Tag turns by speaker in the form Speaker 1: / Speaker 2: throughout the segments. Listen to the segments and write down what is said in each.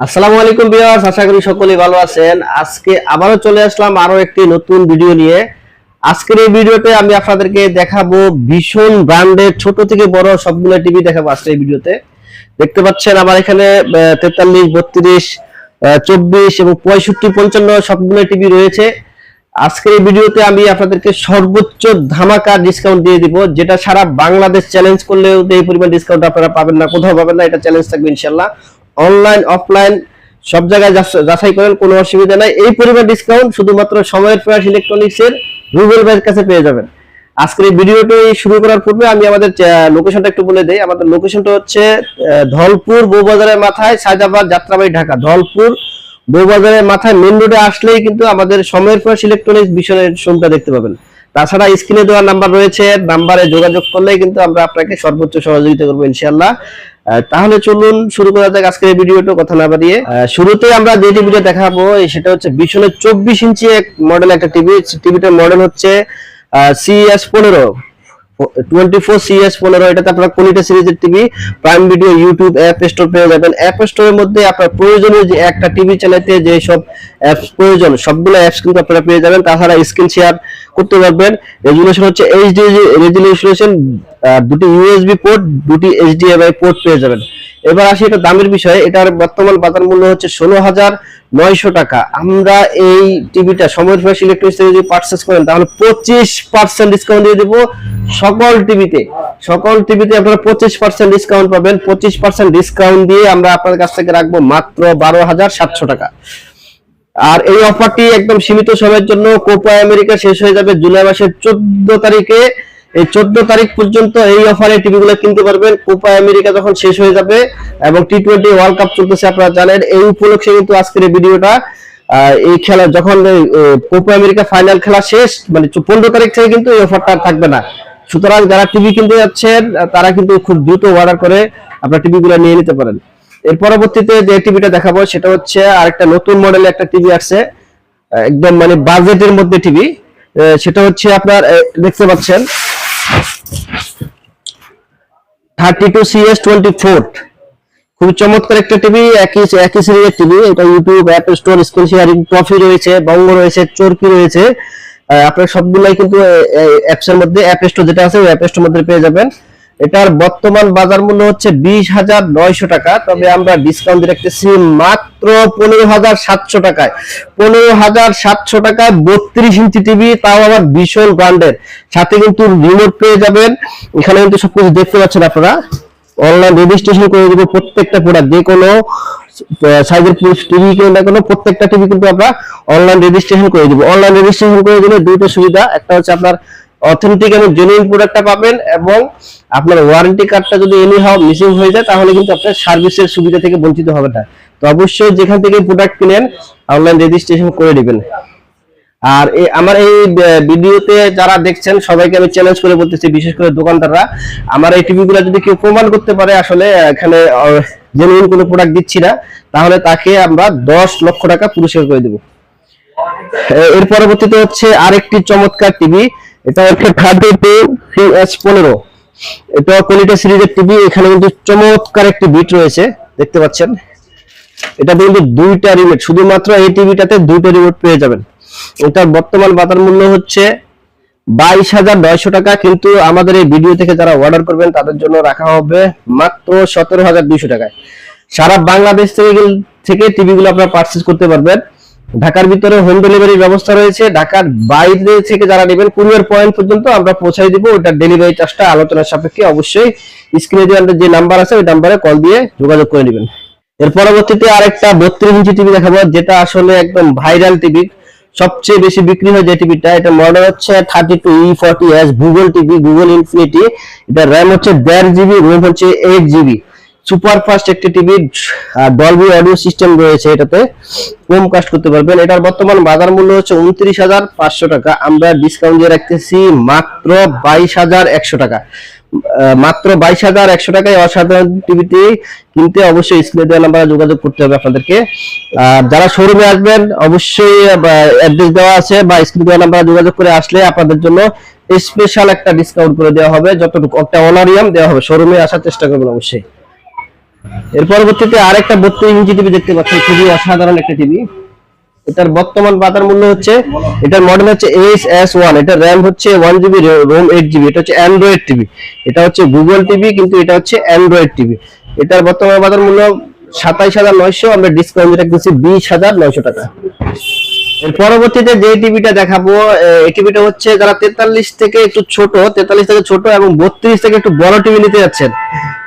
Speaker 1: আসসালামু আলাইকুম ভিউয়ার্স, আশা করি সকলেই ভালো আছেন। আজকে আবারও চলে আসলাম আরও একটি নতুন ভিডিও নিয়ে। আজকের এই ভিডিওতে আমি আপনাদেরকে দেখাবো ভীষণ ব্র্যান্ডের ছোট থেকে বড় সবগুলো টিভি দেখাবো আজকের এই ভিডিওতে। দেখতে পাচ্ছেন আমার এখানে তেতাল্লিশ, বত্রিশ চব্বিশ এবং পঁয়ষট্টি, পঞ্চান্ন সবগুলো টিভি রয়েছে। আজকের এই ভিডিওতে আমি আপনাদেরকে সর্বোচ্চ ধামাকা ডিসকাউন্ট দিয়ে দিব, যেটা সারা বাংলাদেশ চ্যালেঞ্জ করলেও এই পরিমাণ ডিসকাউন্ট আপনারা পাবেন না, কোথাও পাবেন না, এটা চ্যালেঞ্জ থাকবে ইনশাল্লাহ অনলাইন অফলাইন সব জায়গায় যাচাই করেন কোনো অসুবিধা নাই। এই পরিমাণ ডিসকাউন্ট শুধুমাত্র সময়ের প্রয়াস ইলেকট্রনিক্স এর রুবেল ভাইয়ের কাছে পেয়ে যাবেন। আজকের এই ভিডিওটি শুরু করার পূর্বে আমি আমাদের লোকেশনটা একটু বলে দেই। আমাদের লোকেশনটা হচ্ছে ধলপুর বউবাজারের মাথায় সায়দাবাদ যাত্রাবাড়ি ঢাকা। ধলপুর বউবাজারের মাথায় মেন রোডে আসলেই কিন্তু আমাদের সময়ের প্রয়াস ইলেকট্রনিক্স বিষয়ের শোরুমটা দেখতে পাবেন। তাছাড়া স্ক্রিনে দেওয়া নাম্বার রয়েছে নাম্বারে যোগাযোগ করলেই কিন্তু আমরা আপনাকে সর্বোচ্চ সহযোগিতা করব ইনশাআল্লাহ। আহ, তাহলে চলুন শুরু করা যাক আজকের ভিডিওটা, কথা না বাড়িয়ে। শুরুতে আমরা যে টিভিটা দেখাবো সেটা হচ্ছে ভীষণের চব্বিশ ইঞ্চি এক মডেল একটা টিভি টিভিটার মডেল হচ্ছে সিএস পনেরো। টোয়েন্টি ফোর সিএস পনেরো, এটাতে সিরিজের TV Prime Video YouTube app store পেয়ে যাবেন। অ্যাপ স্টোরের মধ্যে আপনার প্রয়োজনীয় যে একটা টিভি সব অ্যাপস প্রয়োজন, সবগুলো অ্যাপস কিন্তু আপনারা পেয়ে যাবেন। তাছাড়া স্ক্রিন শেয়ার করতে পারবেন। রেজুলেশন হচ্ছে এইচডি রেজুলেশন দুটি ইউএসবি পোর্ট দুটি এইচডিএমআই পোর্ট পেয়ে যাবেন। এবার আসি এটা দামের বিষয়ে। এটার বর্তমান বাজার মূল্য হচ্ছে ষোলো হাজার নয়শো টাকা। আমরা এই টিভিটা সময়ের ফ্রেশ ইলেকট্রনিক্স থেকে যদি পারচেস করেন, তাহলে পঁচিশ পার্সেন্ট ডিসকাউন্ট দিয়ে দেবো সকল টিভিতে সকল টিভিতে আপনারা পঁচিশ পার্সেন্ট ডিসকাউন্ট পাবেন। পঁচিশ পার্সেন্ট ডিসকাউন্ট দিয়ে আমরা আপনার কাছ থেকে রাখব মাত্র বারো হাজার সাতশো টাকা। আর এই অফারটি একদম সীমিত সময়ের জন্য কোপা আমেরিকা শেষ হয়ে যাবে জুলাই মাসের চোদ্দ তারিখে। এই চোদ্দ তারিখ পর্যন্ত এই অফারে টিভি গুলো কিনতে পারবেন। কোপা আমেরিকা যখন শেষ হয়ে যাবে এবং টি টোয়েন্টি ওয়ার্ল্ড কাপ চলতেছে, আপনারা জানেন, এই উপলক্ষে কিন্তু আজকের এই ভিডিওটা এই খেলা যখন কোপা আমেরিকা ফাইনাল খেলা শেষ মানে পনেরো তারিখ থেকে কিন্তু এই অফারটা থাকবে না। সুতরাং যারা টিভি কিনতে যাচ্ছেন, তারা কিন্তু খুব দ্রুত অর্ডার করে আপনার টিভি গুলো নিয়ে নিতে পারেন। এর পরবর্তীতে যে টিভিটা দেখাবো, সেটা হচ্ছে আরেকটা নতুন মডেলের একটা টিভি আসছে, একদম মানে বাজেটের মধ্যে টিভি সেটা হচ্ছে আপনার দেখতে পাচ্ছেন thirty two CS twenty four খুব চমৎকার একটা টিভি একই একই সিরিজের টিভি এটা YouTube app store screen sharing trophy রয়েছে বঙ্গ রয়েছে চরকি রয়েছে। আপনার সবগুলাই কিন্তু অ্যাপসের মধ্যে অ্যাপ স্টোর যেটা আছে, ওই অ্যাপ স্টোর মধ্যে পেয়ে যাবেন। এটার বর্তমান বাজার মূল্য হচ্ছে বিশ হাজার নয়শো টাকা, তবে আমরা ডিসকাউন্ট রাখতেছি মাত্র পনেরো হাজার সাতশো টাকায়। পনেরো হাজার সাতশো টাকায় বত্রিশ ইঞ্চি টিভি তাও আবার ভীষণ ব্র্যান্ডের সাথে কিন্তু রিমোট পেয়ে যাবেন। এখানে কিন্তু সবকিছু দেখতে পাচ্ছেন আপনারা। অনলাইন রেজিস্ট্রেশন করে দিব প্রত্যেকটা প্রোডাক্ট যে কোনো সাইজের টিভি কিনে না কোনো, প্রত্যেকটা টিভি কিন্তু আমরা অনলাইন রেজিস্ট্রেশন করে দিব। অনলাইন রেজিস্ট্রেশন করে দিলে দুটো সুবিধা, একটা হচ্ছে আপনার অথেন্টিক এবং জেনুইন প্রোডাক্টটা পাবেন এবং আপনার ওয়ারেন্টি কার্ডটা যদি এনি হাও মিসিং হয়ে যায়, তাহলে কিন্তু আপনার সার্ভিসের সুবিধা থেকে বঞ্চিত হবে না। তো অবশ্যই যেখান থেকে প্রোডাক্ট কিনেন অনলাইন রেজিস্ট্রেশন করে দিবেন আর আমার এই ভিডিওতে যারা দেখছেন, সবাইকে আমি চ্যালেঞ্জ করে বলতেছি, বিশেষ করে দোকানদাররা, আমার এই টিভি গুলো যদি কেউ প্রমাণ করতে পারে, আসলে এখানে জেনুইন কোনো প্রোডাক্ট দিচ্ছি না, তাহলে তাকে আমরা দশ লক্ষ টাকা পুরস্কার করে দেবো। এর পরবর্তীতে হচ্ছে আরেকটি চমৎকার টিভি এটা হচ্ছে থার্টি টু সিএস পনেরো। এটা কোয়ালিটি সিরিজের টিভি এখানে কিন্তু চমৎকার একটি বিট রয়েছে, দেখতে পাচ্ছেন। এটা কিন্তু দুইটা রিমোট শুধুমাত্র এই টিভিটাতে দুইটা রিমোট পেয়ে যাবেন। এটার বর্তমান বাজার মূল্য হচ্ছে বাইশ হাজার নয়শো টাকা, কিন্তু আমাদের এই ভিডিও থেকে যারা অর্ডার করবেন, তাদের জন্য রাখা হবে মাত্র সতেরো হাজার দুইশো টাকায়। সারা বাংলাদেশ থেকে থেকে টিভি গুলো আপনারা পার্চেস করতে পারবেন। ঢাকার ভিতরে হোম ডেলিভারির ব্যবস্থা রয়েছে, ঢাকার বাইরে থেকে যারা নেবেন কুরিয়ার পয়েন্ট পর্যন্ত আমরা পৌঁছাই দিব। ওটার ডেলিভারি চার্জটা আলোচনার সাপেক্ষে অবশ্যই স্ক্রিনে দেওয়ার যে নাম্বার আছে, ওই নাম্বারে কল দিয়ে যোগাযোগ করে নেবেন। এর পরবর্তীতে আরেকটা বত্রিশ ইঞ্চি টিভি দেখাবো, যেটা আসলে একদম ভাইরাল টিভি সবচেয়ে বেশি বিক্রি হয় যে টিভিটা এটা মডেল হচ্ছে thirty two E forty S Google TV Google Infinity এটা র্যাম হচ্ছে দেড় জিবি রোম হচ্ছে এইট জিবি সুপার ফাস্ট একটি টিভি ডলবি অডিও সিস্টেম রয়েছে এটাতে। কম কাস্ট করতে পারবেন। এটার বর্তমান বাজার মূল্য হচ্ছে উনত্রিশ হাজার পাঁচশো টাকা। আমরা ডিসকাউন্ট দিয়ে রাখতেছি মাত্র বাইশ হাজার একশো টাকা। মাত্র বাইশ হাজার একশো টাকায় অসাধারণ টিভিটি কিনতে অবশ্যই স্ক্রিনে দেওয়া নাম্বারে যোগাযোগ করতে হবে আপনাদেরকে। আর যারা শোরুমে আসবেন, অবশ্যই অ্যাড্রেস দেওয়া আছে বা স্ক্রিনে দেওয়া নাম্বারে যোগাযোগ করে আসলে আপনাদের জন্য স্পেশাল একটা ডিসকাউন্ট করে দেওয়া হবে। যতটুকু, একটা অনারিয়াম দেওয়া হবে। শোরুমে আসার চেষ্টা করবেন অবশ্যই। এর পরবর্তীতে আরেকটা বত্রিশ ইঞ্চি টিভি দেখতে পাচ্ছেন, খুবই অসাধারণ একটা টিভি। এটার বর্তমান বাজার মূল্য হচ্ছে, এটার মডেল হচ্ছে এস এস ওয়ান এটা র্যাম হচ্ছে one GB ROM eight GB এটা হচ্ছে অ্যান্ড্রয়েড টিভি। এটা হচ্ছে গুগল টিভি, কিন্তু এটা হচ্ছে অ্যান্ড্রয়েড টিভি। এটার বর্তমান বাজার মূল্য সাতাইশ হাজার নয়শো, আমরা ডিসকাউন্ট যেটা দিচ্ছি বিশ হাজার নয়শো টাকা। পরবর্তীতে যে টিভিটা দেখাবো এই টিভিটা হচ্ছে যারা তেতাল্লিশ থেকে একটু ছোট, তেতাল্লিশ থেকে ছোট এবং বত্রিশ থেকে একটু বড় টিভি নিতে যাচ্ছেন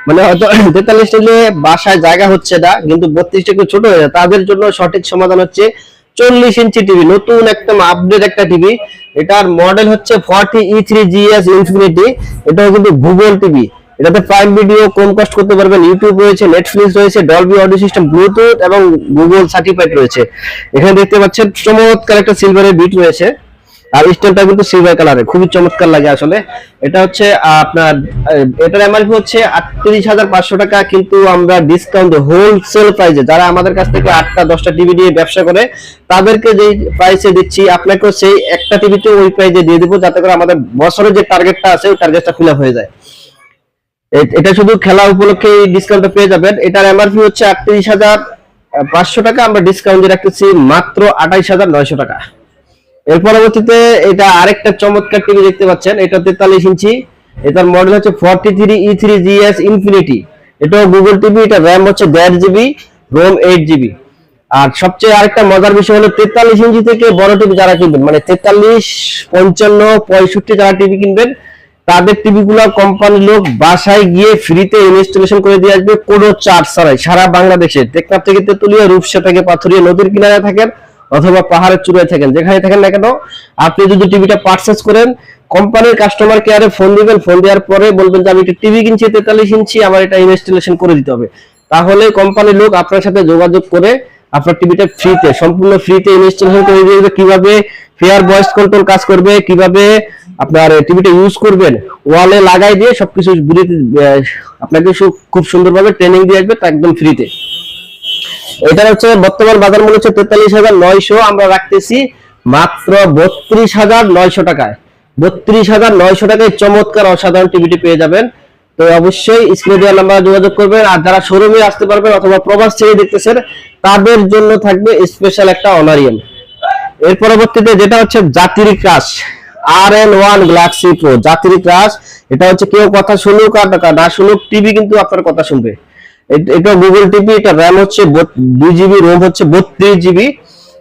Speaker 1: মানে হয়তো তেতাল্লিশ নিলে বাসায় জায়গা হচ্ছে না, কিন্তু বত্রিশটা একটু ছোট হয়ে যায়, তাদের জন্য সঠিক সমাধান হচ্ছে চল্লিশ ইঞ্চি টিভি নতুন একদম আপডেট একটা টিভি এটার মডেল হচ্ছে forty E three GS Infinity এটাও কিন্তু গুগল টিভি এটাতে প্রাইম ভিডিও কম কষ্ট করতে পারবেন ইউটিউব রয়েছে নেটফ্লিক্স রয়েছে ডলবি অডিও সিস্টেম ব্লুটুথ এবং গুগল সার্টিফাইড রয়েছে। এখানে দেখতে পাচ্ছেন, চমৎকার একটা সিলভারের বিট রয়েছে। আর স্টেনটা কিন্তু সিলভার কালারের খুবই চমৎকার লাগে আসলে। এটা হচ্ছে আপনার এটার এমআরপি হচ্ছে আটত্রিশ হাজার পাঁচশো টাকা, কিন্তু আমরা ডিসকাউন্ট হোলসেল প্রাইসে যারা আমাদের কাছ থেকে আটটা, দশটা টিভি দিয়ে ব্যবসা করে, তাদেরকে যেই প্রাইসে দিচ্ছি, আপনাকেও সেই একটা টিভিতে ওই প্রাইসে দিয়ে দেবো, যাতে করে আমাদের বছরের যে টার্গেটটা আছে, ওই টার্গেটটা ফিল হয়ে যায়। এটা শুধু খেলা উপলক্ষে ডিসকাউন্টটা পেয়ে যাবেন। এটার এমআরপি হচ্ছে আটত্রিশ হাজার পাঁচশো টাকা। আমরা ডিসকাউন্ট রাখতেছি মাত্র আঠাইশ হাজার নয়শো টাকা। এর পরবর্তীতে এটা আরেকটা চমৎকার টিভি দেখতে পাচ্ছেন। এটা তেতাল্লিশ ইঞ্চি। এটার মডেল হচ্ছে forty three E three GS Infinity এটাও গুগল টিভি এটা র্যাম হচ্ছে দেড় জিবি রোম এইট জিবি আর সবচেয়ে আরেকটা মজার বিষয় হলো তেতাল্লিশ ইঞ্চি থেকে বড় টিভি যারা কিনবেন মানে তেতাল্লিশ, পঞ্চান্ন, পঁয়ষট্টি যারা টিভি কিনবেন তাদের টিভি গুলো কোম্পানির লোক বাসায় গিয়ে ফ্রিতে ইনস্টলেশন করে দিয়ে আসবে কোনো চার্জ ছাড়াই। সারা বাংলাদেশে। টেকনাফ থেকে তেতুলিয়া, রূপসা থেকে পাথরিয়া নদীর কিনারে থাকেন অথবা পাহাড়ের চূড়ায় থাকেন। যেখানে থাকেন না কেন, আপনি যদি টিভিটা পারচেস করেন কোম্পানির কাস্টমার কেয়ারে ফোন দিবেন ফোন দেওয়ার পরে বলবেন যে, আমি একটা টিভি কিনছি, তেতাল্লিশ ইঞ্চি, আমার এটা ইনস্টলেশন করে দিতে হবে। তাহলে কোম্পানির লোক আপনার সাথে যোগাযোগ করে আপনার টিভিটা ফ্রিতে সম্পূর্ণ ফ্রিতে ইনস্টলেশন করে দিয়ে কীভাবে ফেয়ার ভয়েস কন্ট্রোল কাজ করবে, কীভাবে আপনার টিভিটা ইউজ করবেন ওয়ালে লাগাই দিয়ে সবকিছু বুঝে আপনাকে খুব সুন্দরভাবে ট্রেনিং দিয়ে আসবে একদম ফ্রিতে এটা হচ্ছে বর্তমান বাজার মূল্য হচ্ছে তেতাল্লিশ হাজার নয়শো, আমরা রাখতেছি মাত্র বত্রিশ হাজার নয়শো টাকায়। বত্রিশ হাজার নয়শো টাকায় চমৎকার অসাধারণ টিভিটি পেয়ে যাবেন। তো অবশ্যই স্ক্রিনে দেওয়ার নাম্বার যোগাযোগ করবেন, আর যারা শোরুমে আসতে পারবেন অথবা প্রবাস থেকে দেখতেছেন, তাদের জন্য থাকবে স্পেশাল একটা অনারিয়াম এর পরবর্তীতে যেটা হচ্ছে জাতির ক্রাশ আর এন ওয়ান গ্যালাক্সি প্রো জাতির ক্রাশ এটা হচ্ছে কেউ কথা শুনুক আর না- শুনুক টিভি কিন্তু আপনার কথা শুনবে। এটা গুগল টিভি এটা র্যাম হচ্ছে দুই জিবি রোম হচ্ছে বত্রিশ জিবি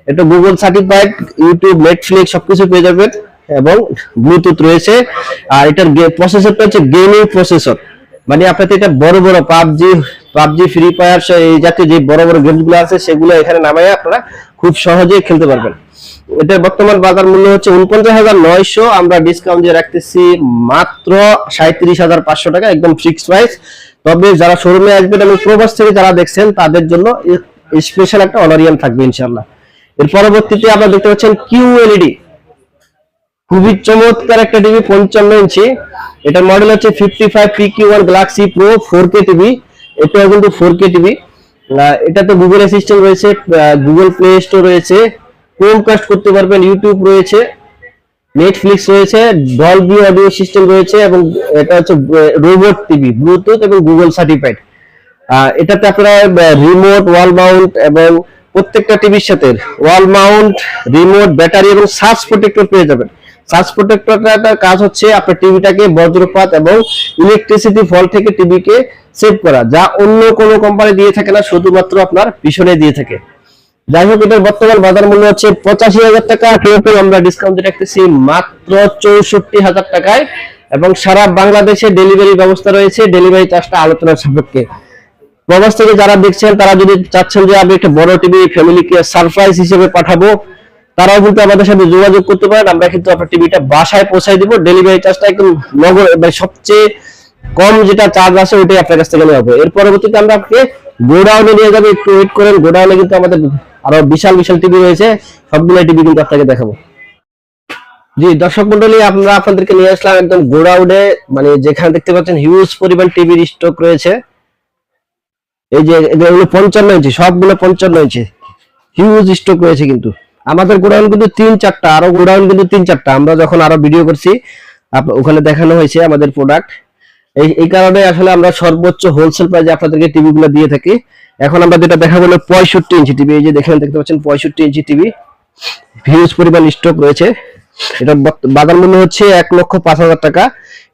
Speaker 1: এটা গুগল সার্টিফাইড ইউটিউব নেটফ্লিক্স সবকিছু পেয়ে যাবেন এবং ব্লুটুথ রয়েছে। আর এটার প্রসেসরটা হচ্ছে গেমিং প্রসেসর মানে আপনাদের এটা বড় বড় পাবজি পাবজি ফ্রি ফায়ার এই জাতীয় যে বড় বড় গেমগুলো আছে, সেগুলো এখানে নামায় আপনারা খুব সহজেই খেলতে পারবেন। এটার বর্তমান বাজার মূল্য হচ্ছে উনপঞ্চাশ হাজার নয়শো। আমরা ডিসকাউন্ট দিয়ে রাখতেছি মাত্র সাঁত্রিশ হাজার পাঁচশো টাকা, একদম ফিক্সড প্রাইস তবে যারা শোরুমে আসবেন এবং প্রবাস থেকে যারা দেখছেন, তাদের জন্য স্পেশাল একটা অনারিয়াম থাকবে ইনশাল্লাহ এর পরবর্তীতে আপনারা দেখতে পাচ্ছেন কিউ এলইডি খুবই চমৎকার একটা টিভি পঞ্চান্ন ইঞ্চি। এটার মডেল হচ্ছে fifty five P Q one galaxy pro four K TV এটাও কিন্তু ফোর কে টিভি এটাতে গুগল অ্যাসিস্ট্যান্ট রয়েছে গুগল প্লে স্টোর রয়েছে। ক্রোমকাস্ট করতে পারবেন ইউটিউব রয়েছে নেটফ্লিক্স রয়েছে ডলবি অডিও সিস্টেম রয়েছে এবং এটা হচ্ছে রোবট টিভি ব্লুটুথ এবং গুগল সার্টিফাইড এটাতে আপনারা রিমোট ওয়াল মাউন্ট এবং প্রত্যেকটা টিভির সাথে ওয়াল মাউন্ট রিমোট ব্যাটারি এবং সার্চ প্রোটেক্টর পেয়ে যাবেন। সার্চ প্রোটেক্টরটার কাজ হচ্ছে আপনার টিভিটাকে বজ্রপাত এবং ইলেকট্রিসিটি ফল থেকে টিভিকে সেভ করা, যা অন্য কোনো কোম্পানি দিয়ে থাকে না, শুধুমাত্র আপনার পিছনে দিয়ে থাকে। যাই হোক, এটার বর্তমান বাজার মূল্য হচ্ছে পঁচাশি হাজার টাকা। কেউ আমরা ডিসকাউন্ট রাখতেছি মাত্র চৌষট্টি হাজার টাকায়। এবং সারা বাংলাদেশে ডেলিভারি ব্যবস্থা রয়েছে। ডেলিভারি চার্জটা আলোচনার সাপেক্ষে। প্রবাস থেকে যারা দেখছেন, তারা যদি চাচ্ছেন যে আমি একটা বড় টিভি ফ্যামিলিকে সারপ্রাইজ হিসেবে পাঠাবো, তারাও কিন্তু আমাদের সাথে যোগাযোগ করতে পারেন। আমরা কিন্তু আপনার টিভিটা বাসায় পৌঁছাই দিব। ডেলিভারি চার্জটা একদম নগর মানে সবচেয়ে কম যেটা চার্জ আছে ওইটাই আপনার কাছ থেকে নেওয়া হবে। এর পরবর্তীতে আমরা আপনাকে গোডাউনে নিয়ে যাব। একটু ওয়েট করেন। গোডাউনে কিন্তু আমাদের আরও বিশাল বিশাল টিভি রয়েছে। সবগুলো টিভি কিন্তু আপনাকে দেখাবো। জি, দর্শক মন্ডলী আমরা আপনাদেরকে নিয়ে আসলাম একদম গোডাউনে। মানে যেখানে দেখতে পাচ্ছেন হিউজ পরিমাণ টিভির স্টক রয়েছে। এই যে এগুলো পঞ্চান্ন ইঞ্চি সবগুলো পঞ্চান্ন ইঞ্চি হিউজ স্টক রয়েছে কিন্তু। আমাদের গোডাউন কিন্তু তিন চারটা, আরও গোডাউন কিন্তু তিন চারটা। আমরা যখন আরও ভিডিও করছি ওখানে দেখানো হয়েছে আমাদের প্রোডাক্ট এই কারণে আসলে আমরা সর্বোচ্চ হোলসেল প্রাইসে আপনাদেরকে টিভি গুলো দিয়ে থাকি। এখন আমরা যেটা দেখা হলো পঁয়ষট্টি ইঞ্চি টিভি এই যে দেখেন, দেখতে পাচ্ছেন, পঁয়ষট্টি ইঞ্চি টিভি ভিউজ পরিমাণ স্টক রয়েছে। এটা বাজার মূল্য হচ্ছে এক লক্ষ পাঁচ হাজার টাকা।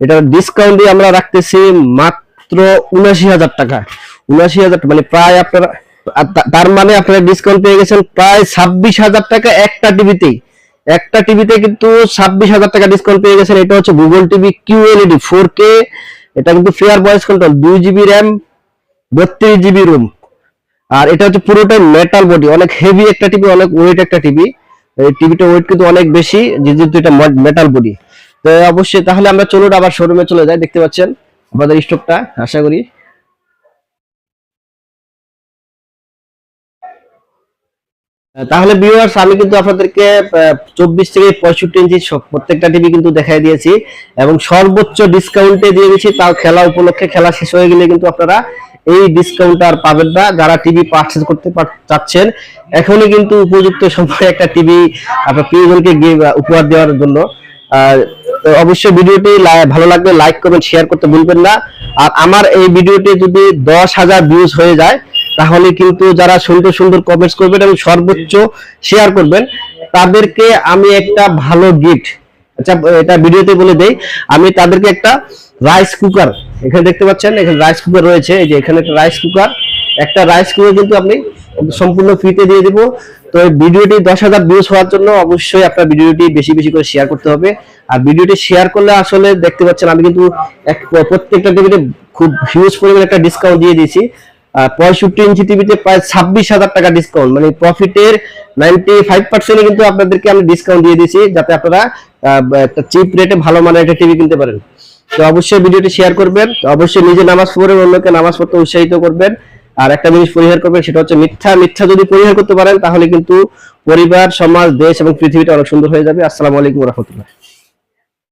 Speaker 1: এটার ডিসকাউন্ট দিয়ে আমরা রাখতেছি মাত্র উনাশি হাজার টাকা। উনাশি হাজার মানে প্রায় আপনারা তার মানে আপনারা ডিসকাউন্ট পেয়ে গেছেন প্রায় ছাব্বিশ হাজার টাকা একটা টিভিতেই একটা টিভিতে কিন্তু ছাব্বিশ হাজার টাকা ডিসকাউন্ট পেয়ে গেছেন। এটা হচ্ছে Google TV QLED four K এটা কিন্তু ফেয়ার ভয়েস কন্ট্রোল দুই জিবি র্যাম বত্রিশ জিবি রুম আর এটা হচ্ছে পুরোটাই মেটাল বডি অনেক হেভি একটা টিভি অনেক ওয়েট একটা টিভি এই টিভিটা ওয়েট কিন্তু অনেক বেশি যেহেতু এটা মেটাল বডি তো অবশ্যই তাহলে আমরা চলুন আবার শোরুমে চলে যাই, দেখতে পাচ্ছেন আমাদের স্টকটা আশা করি। তাহলে ভিউয়ার্স আমি কিন্তু আপনাদেরকে চব্বিশ থেকে পঁয়ষট্টি ইঞ্চি প্রত্যেকটা টিভি কিন্তু দেখাই দিয়েছি। এবং সর্বোচ্চ ডিসকাউন্টে দিয়ে দিয়েছি, তাও খেলা উপলক্ষে, খেলা শেষ হয়ে গেলে কিন্তু আপনারা এই ডিসকাউন্ট আর পাবেন না। যারা টিভি পারচেজ করতে চাচ্ছেন, এখনই কিন্তু উপযুক্ত সময় একটা টিভি আপনার প্রিয়জনকে উপহার দেওয়ার জন্য। অবশ্যই ভিডিওটি ভালো লাগবে লাইক করবেন শেয়ার করতে ভুলবেন না। আর আমার এই ভিডিওটি যদি দশ হাজার ভিউজ হয়ে যায়, তাহলে কিন্তু যারা সুন্দর সুন্দর কমেন্টস করবেন এবং সর্বোচ্চ শেয়ার করবেন, তাদেরকে আমি একটা ভালো গিফট আচ্ছা এটা ভিডিওতে বলে দেই, আমি তাদেরকে একটা রাইস কুকার এখানে দেখতে পাচ্ছেন, এখানে রাইস কুকার রয়েছে, এই যে এখানে একটা রাইস কুকার একটা রাইস কুকার কিন্তু আপনি সম্পূর্ণ ফ্রিতে দিয়ে দিব। তো ভিডিওটি দশ হাজার ভিউজ হওয়ার জন্য অবশ্যই আপনার ভিডিওটি বেশি বেশি করে শেয়ার করতে হবে। আর ভিডিওটি শেয়ার করলে আসলে দেখতে পাচ্ছেন, আমি কিন্তু প্রত্যেকটা টিভিতে খুব হিউজ পরিমাণে একটা ডিসকাউন্ট দিয়ে দিয়েছি। পঁয়ষট্টি ইঞ্চি টিভিতে প্রায় ছাব্বিশ হাজার টাকা ডিসকাউন্ট মানে প্রফিটের নাইনটি ফাইভ পার্সেন্ট কিন্তু আপনাদেরকে আমি ডিসকাউন্ট দিয়ে দিয়েছি, যাতে আপনারা একটা চিপ রেটে ভালো মানের একটা টিভি কিনতে পারেন। তো অবশ্যই ভিডিওটি শেয়ার করবেন, তো অবশ্যই নিজে নামাজ পড়ে অন্যকে নামাজ পড়তে উৎসাহিত করবেন। আর একটা জিনিস পরিহার করবেন, সেটা হচ্ছে মিথ্যা। মিথ্যা যদি পরিহার করতে পারেন, তাহলে কিন্তু পরিবার, সমাজ, দেশ এবং পৃথিবীটা অনেক সুন্দর হয়ে যাবে। আসসালামু আলাইকুম রহমতুল্লাহ।